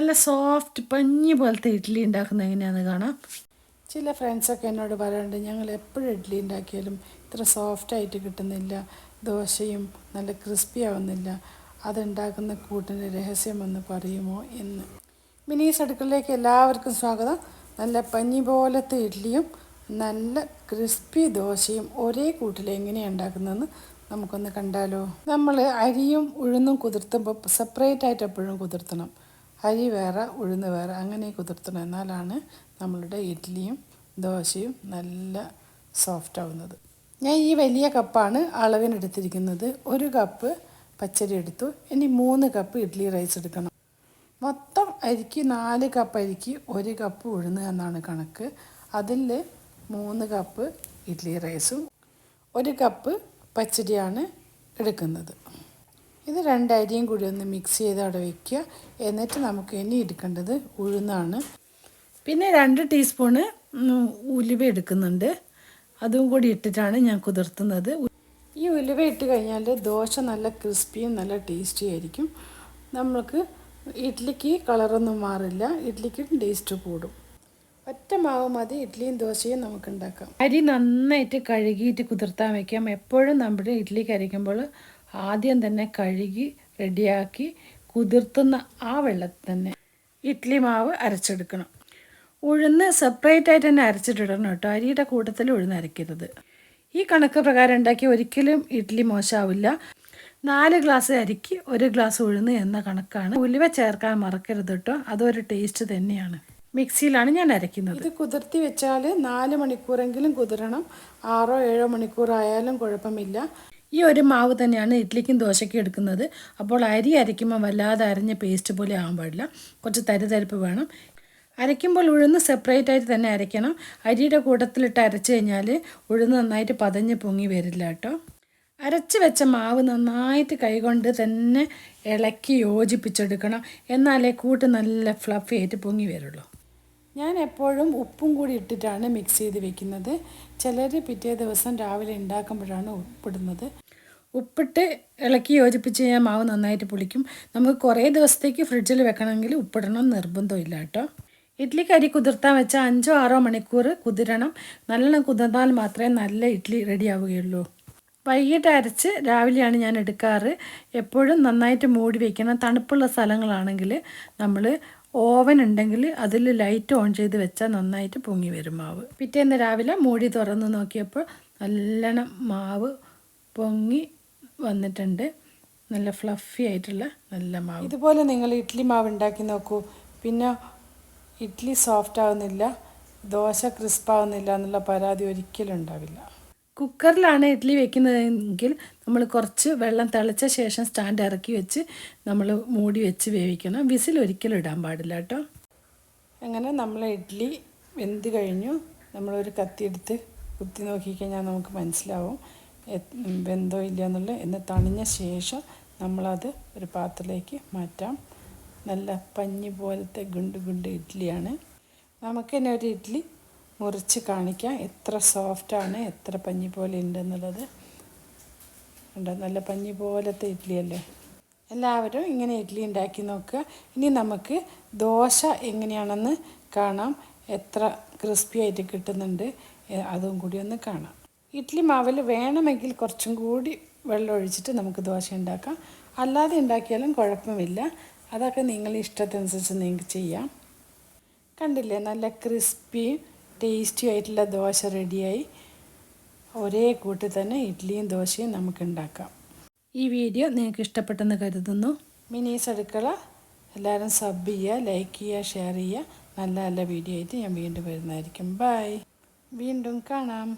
നല്ല സോഫ്റ്റ് പഞ്ഞി പോലത്തെ ഇഡ്ഡലി ഉണ്ടാക്കുന്നത് എങ്ങനെയാണെന്ന് കാണാം. ചില ഫ്രണ്ട്സൊക്കെ എന്നോട് പറയാറുണ്ട് ഞങ്ങൾ എപ്പോഴും ഇഡ്ഡലി ഉണ്ടാക്കിയാലും ഇത്ര സോഫ്റ്റായിട്ട് കിട്ടുന്നില്ല ദോശയും നല്ല ക്രിസ്പി ആവുന്നില്ല അതുണ്ടാക്കുന്ന കൂട്ടിന്റെ രഹസ്യമെന്ന് പറയുമോ? എന്ന്. മിനീസ് അടുക്കളയിലേക്ക് എല്ലാവർക്കും സ്വാഗതം. നല്ല പഞ്ഞി പോലത്തെ ഇഡ്ഡലിയും നല്ല ക്രിസ്പി ദോശയും ഒരേ കൂട്ടിൽ എങ്ങനെയാണ് ഉണ്ടാക്കുന്നതെന്ന് നമുക്കൊന്ന് കണ്ടാലോ. നമ്മൾ അരിയും ഉഴുന്നും കുതിർത്തുമ്പോൾ സെപ്പറേറ്റ് ആയിട്ട് എപ്പോഴും കുതിർത്തണം. അരി വേറെ ഉഴുന്ന് വേറെ അങ്ങനെ കുതിർത്തണം എന്നാലാണ് നമ്മളുടെ ഇഡ്ഡലിയും ദോശയും നല്ല സോഫ്റ്റ് ആവുന്നത്. ഞാൻ ഈ വലിയ കപ്പാണ് അളവിനെടുത്തിരിക്കുന്നത്. ഒരു കപ്പ് പച്ചരി എടുത്തു. ഇനി മൂന്ന് കപ്പ് ഇഡ്ഡലി റൈസ് എടുക്കണം. മൊത്തം അരിക്ക് നാല് കപ്പ് അരിക്ക് ഒരു കപ്പ് ഉഴുന്ന് എന്നാണ് കണക്ക്. അതിൽ മൂന്ന് കപ്പ് ഇഡ്ഡലി റൈസും ഒരു കപ്പ് പച്ചരിയാണ് എടുക്കുന്നത്. ഇത് രണ്ട് അരിയും കൂടി ഒന്ന് മിക്സ് ചെയ്ത് അവിടെ വയ്ക്കുക എന്നിട്ട് നമുക്ക് ഇനി എടുക്കേണ്ടത് ഉഴുന്നാണ്. പിന്നെ രണ്ട് ടീസ്പൂണ് ഉലുവ എടുക്കുന്നുണ്ട്. അതും കൂടി ഇട്ടിട്ടാണ് ഞാൻ കുതിർത്തുന്നത്. ഈ ഉലുവ ഇട്ട് കഴിഞ്ഞാൽ ദോശ നല്ല ക്രിസ്പിയും നല്ല ടേസ്റ്റി ആയിരിക്കും. നമ്മൾക്ക് ഇഡ്ഡലിക്ക് കളറൊന്നും മാറില്ല. ഇഡ്ഡലിക്ക് ടേസ്റ്റ് കൂടും. ഒറ്റ മാവ് മതി. ഇഡ്ഡലിയും ദോശയും നമുക്ക് ഉണ്ടാക്കാം. അരി നന്നായിട്ട് കഴുകിയിട്ട് കുതിർത്താൻ വയ്ക്കാം എപ്പോഴും നമ്മുടെ ഇഡ്ഡലി കരയ്ക്കുമ്പോൾ ആദ്യം തന്നെ കഴുകി റെഡിയാക്കി കുതിർത്തുന്ന ആ വെള്ളത്തിൽ തന്നെ ഇഡ്ഡലി മാവ് അരച്ചെടുക്കണം. ഉഴുന്ന് സെപ്പറേറ്റ് ആയിട്ട് തന്നെ അരച്ചിട്ടിടണം കേട്ടോ. അരിയുടെ കൂട്ടത്തിൽ ഉഴുന്ന് അരയ്ക്കരുത് ഈ കണക്ക് പ്രകാരം ഉണ്ടാക്കി ഒരിക്കലും ഇഡ്ഡലി മോശമാവില്ല നാല് ഗ്ലാസ് അരിക്ക് ഒരു ഗ്ലാസ് ഉഴുന്ന് എന്ന കണക്കാണ്. ഉലുവ ചേർക്കാൻ മറക്കരുത് കേട്ടോ. അതൊരു ടേസ്റ്റ് തന്നെയാണ്. മിക്സിയിലാണ് ഞാൻ അരയ്ക്കുന്നത് ഇത് കുതിർത്തി വെച്ചാൽ നാല് മണിക്കൂറെങ്കിലും കുതിരണം. ആറോ ഏഴോ മണിക്കൂർ ആയാലും കുഴപ്പമില്ല. ഈ ഒരു മാവ് തന്നെയാണ് ഇഡ്ലിക്കും ദോശയ്ക്കും എടുക്കുന്നത്. അപ്പോൾ അരി അരയ്ക്കുമ്പോൾ വല്ലാതെ അരഞ്ഞ പേസ്റ്റ് പോലെ ആകാൻ പാടില്ല. കുറച്ച് തരിതരിപ്പ് വേണം. അരയ്ക്കുമ്പോൾ ഉഴുന്ന് സെപ്പറേറ്റ് ആയിട്ട് തന്നെ അരയ്ക്കണം. അരിയുടെ കൂട്ടത്തിലിട്ട് അരച്ച് കഴിഞ്ഞാൽ ഉഴുന്ന് നന്നായിട്ട് പതഞ്ഞ് പൊങ്ങി വരില്ല കേട്ടോ. അരച്ച് വെച്ച മാവ് നന്നായിട്ട് കൈകൊണ്ട് തന്നെ ഇളക്കി യോജിപ്പിച്ചെടുക്കണം. എന്നാലേ കൂട്ട് നല്ല ഫ്ലഫി ആയിട്ട് പൊങ്ങി വരുള്ളൂ. ഞാൻ എപ്പോഴും ഉപ്പും കൂടി ഇട്ടിട്ടാണ് മിക്സ് ചെയ്ത് വെക്കുന്നത്. ചിലർ പിറ്റേ ദിവസം രാവിലെ ഉണ്ടാക്കുമ്പോഴാണ് ഉപ്പിടുന്നത്. ഉപ്പിട്ട് ഇളക്കി യോജിപ്പിച്ച് കഴിഞ്ഞാൽ മാവ് നന്നായിട്ട് പുളിക്കും. നമുക്ക് കുറേ ദിവസത്തേക്ക് ഫ്രിഡ്ജിൽ വെക്കണമെങ്കിൽ ഉപ്പിടണം നിർബന്ധമില്ല കേട്ടോ. ഇഡ്ലി കരി കുതിർത്താൻ വെച്ചാൽ അഞ്ചോ ആറോ മണിക്കൂർ കുതിരണം. നല്ലോണം കുതിർന്നാൽ മാത്രമേ നല്ല ഇഡ്ഡലി റെഡിയാവുകയുള്ളൂ വൈകിട്ട് അരച്ച് രാവിലെയാണ് ഞാൻ എടുക്കാറ്. എപ്പോഴും നന്നായിട്ട് മൂടി വയ്ക്കണം തണുപ്പുള്ള സ്ഥലങ്ങളാണെങ്കിൽ നമ്മൾ ഓവൻ ഉണ്ടെങ്കിൽ അതിൽ ലൈറ്റ് ഓൺ ചെയ്ത് വെച്ചാൽ നന്നായിട്ട് പൊങ്ങി വരും മാവ്. പിറ്റേന്ന് രാവിലെ മൂടി തുറന്ന് നോക്കിയപ്പോൾ നല്ലോണം മാവ് പൊങ്ങി വന്നിട്ടുണ്ട്. നല്ല ഫ്ലഫി ആയിട്ടുള്ള നല്ല മാവ്. ഇതുപോലെ നിങ്ങൾ ഇഡ്ഡലി മാവ് ഉണ്ടാക്കി നോക്കൂ. പിന്നെ ഇഡ്ഡലി സോഫ്റ്റ് ആവുന്നില്ല ദോശ ക്രിസ്പ് ആവുന്നില്ല എന്നുള്ള പരാതി ഒരിക്കലും ഉണ്ടാവില്ല. കുക്കറിലാണ് ഇഡ്ഡലി വെക്കുന്നതെങ്കിൽ നമ്മൾ കുറച്ച് വെള്ളം തിളച്ച ശേഷം സ്റ്റാൻഡ് ഇറക്കി വെച്ച് നമ്മൾ മൂടി വെച്ച് വേവിക്കണം. വിസിൽ ഒരിക്കലും ഇടാൻ പാടില്ല കേട്ടോ. അങ്ങനെ നമ്മൾ ഇഡ്ഡലി വെന്ത് കഴിഞ്ഞു. നമ്മളൊരു കത്തിയെടുത്ത് കുത്തി നോക്കിക്കഴിഞ്ഞാൽ നമുക്ക് മനസ്സിലാവും വെന്തോ ഇല്ല എന്നുള്ളത്. എന്ന് തണിഞ്ഞ ശേഷം നമ്മളത് ഒരു പാത്രത്തിലേക്ക് മാറ്റാം. നല്ല പഞ്ഞി പോലത്തെ ഗുണ്ട് ഗുണ്ട് ഇഡ്ഡലിയാണ് നമുക്ക് തന്നെ ഒരു ഇഡ്ഡലി മുറിച്ച് കാണിക്കാം. എത്ര സോഫ്റ്റാണ് എത്ര പഞ്ഞി പോലെ ഉണ്ടെന്നുള്ളത്. ഉണ്ട് നല്ല പഞ്ഞി പോലത്തെ ഇഡ്ഡലിയല്ലേ എല്ലാവരും ഇങ്ങനെ ഇഡ്ഡലി ഉണ്ടാക്കി നോക്കുക. ഇനി നമുക്ക് ദോശ എങ്ങനെയാണെന്ന് കാണാം. എത്ര ക്രിസ്പി ആയിട്ട് കിട്ടുന്നുണ്ട്. അതും കൂടി ഒന്ന് കാണാം. ഇഡ്ഡലി മാവിൽ വേണമെങ്കിൽ കുറച്ചും കൂടി വെള്ളം ഒഴിച്ചിട്ട് നമുക്ക് ദോശ ഉണ്ടാക്കാം. അല്ലാതെ ഉണ്ടാക്കിയാലും കുഴപ്പമില്ല. അതൊക്കെ നിങ്ങളുടെ ഇഷ്ടത്തിനനുസരിച്ച് നിങ്ങൾക്ക് ചെയ്യാം. കണ്ടില്ലേ? നല്ല ക്രിസ്പിയും ടേസ്റ്റി ആയിട്ടുള്ള ദോശ റെഡിയായി. ഒരേ കൂട്ടിൽ തന്നെ ഇഡ്ഡലിയും ദോശയും നമുക്ക് ഉണ്ടാക്കാം. ഈ വീഡിയോ നിങ്ങൾക്ക് ഇഷ്ടപ്പെട്ടെന്ന് കരുതുന്നു. മിനീസ് അടുക്കള. എല്ലാവരും സബ് ചെയ്യുക ലൈക്ക് ചെയ്യുക ഷെയർ ചെയ്യുക. നല്ല നല്ല വീഡിയോ ആയിട്ട് ഞാൻ വീണ്ടും വരുന്നതായിരിക്കും. ബൈ. വീണ്ടും കാണാം.